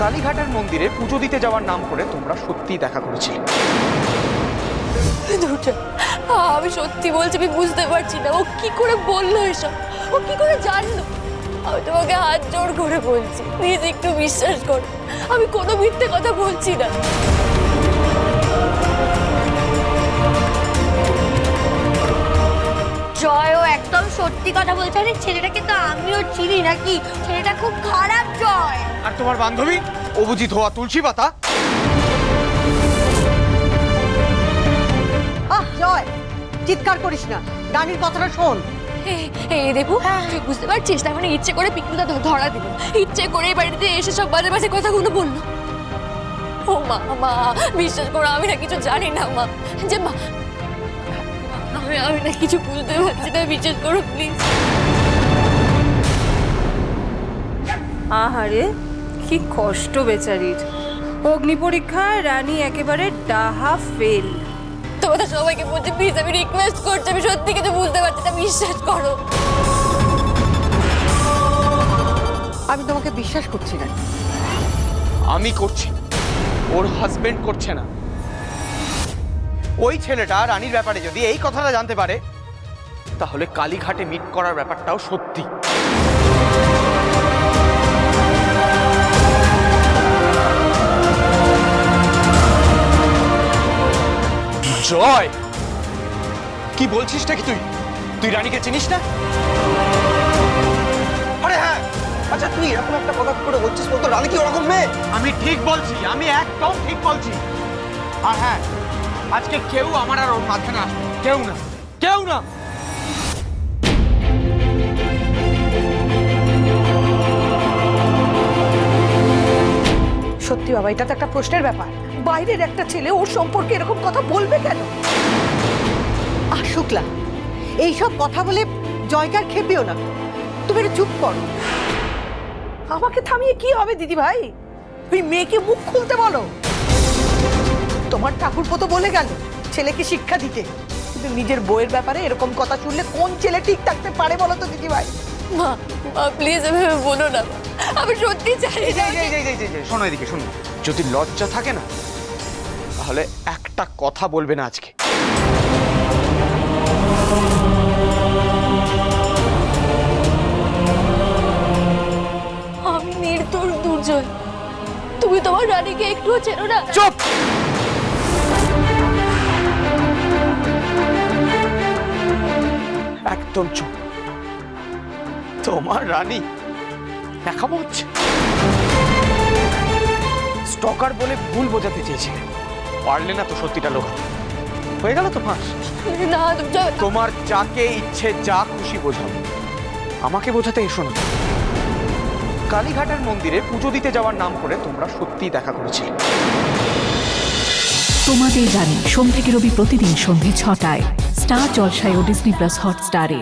কালীঘাটের মন্দিরে পুজো দিতে যাওয়ার নাম করে তোমরা সত্যিই দেখা করেছিলে। আমি সত্যি বলছি, আমি বুঝতে পারছি না। ও কি করে বলল এসব? ও কি করে জানলো? আমি তোমাকে হাত জোর করে বলছি, প্লিজ একটু বিশ্বাস করো। আমি কোনো মিথ্যে কথা বলছি না। সত্যি কথা বলছে আরে ছেলেটাকে তো আমিও চিনি নাকি? ছেলেটা খুব খারাপ জয়। আর তোমার বান্ধবী? ও বুঝি ধোয়া তুলসী পাতা? আহ জয় চিৎকার করিস না। রানীর কথাটা শোন। এই- দেবু তুই বুঝতে পারছিস না মানে ইচ্ছে করে পিকুদা ধরা দিল। ইচ্ছে করে এই বাড়িতে এসে সব বাজে বাজে কথাগুলো বলল। ও মা মা বিশ্বাস করো আমি না কিছু জানি না মা। যে মা আমি না কিছু বুঝতে পারছি না বিশ্বাস করো প্লিজ আহারে কি কষ্ট বেচারির। অগ্নি পরীক্ষায় রানী একেবারে ডাহা ফেল। তোমাদের সবাইকে বলছি প্লিজ আমি রিকোয়েস্ট করছি আমি সত্যি কিছু বুঝতে পারছি না বিশ্বাস করো। আমি তোমাকে বিশ্বাস করছি না। আমি করছি ওর হাজবেন্ড করছে না। ওই ছেলেটা রানীর ব্যাপারে যদি এই কথাটা জানতে পারে, তাহলে কালীঘাটে মিট করার ব্যাপারটাও সত্যি। জয়! কি বলছিসটা কি তুই? তুই রানীকে চিনিস না? আরে হ্যাঁ! আচ্ছা তুই এরকম একটা কথা করে বলছিস বলতো? রানী কি ওরকম মেয়ে? আমি ঠিক বলছি, আমি একদম ঠিক বলছি। আর হ্যাঁ আজকে কেউ আমার আর ওর মাঝে না। আসবে কেউ না। কেউ না। সত্যি বাবা এটা তো একটা প্রশ্নের ব্যাপার। বাইরের একটা ছেলে ওর সম্পর্কে এরকম কথা বলবে কেন? আহ শুক্লা এইসব কথা বলে জয়কার খেপিও না। তুমি একটু চুপ করো। আমাকে থামিয়ে কি হবে দিদি ভাই ওই মেয়েকে মুখ খুলতে বলো। তোমার ঠাকুরপো তো বলে গেল ছেলেকে শিক্ষা দিতে। কিন্তু নিজের বইয়ের ব্যাপারে এরকম কথা শুনলে কোন ছেলে ঠিক থাকতে পারে বলো তো দিদি ভাই মা মা প্লিজ এভাবে বলো না। আমি সত্যি চাই যে, শোনো এদিকে শোনো। যদি লজ্জা থাকে না তাহলে একটা কথা বলবে না আজকে। আমি নির্দোষ দুর্জয়। তুমি তোমার রানীকে একটুও চেনো না। চুপ! একদম তোমার রানী দেখাবো হচ্ছে। স্টকার বলে ভুল বোঝাতে চেয়েছিলে পারলে না তো সত্যিটা লোকাতে। হয়ে গেল তো ফাঁস? না তোমার যাকে ইচ্ছে যা খুশি বোঝাও। আমাকে বোঝাতে এসো না। কালীঘাটের মন্দিরে পুজো দিতে যাওয়ার নাম করে তোমরা সত্যিই দেখা করেছিলে। তোমাদের জানি সোম থেকে রবি প্রতিদিন সন্ধে ছটায় স্টার জলসায় ও ডিসনি প্লাস হটস্টারে।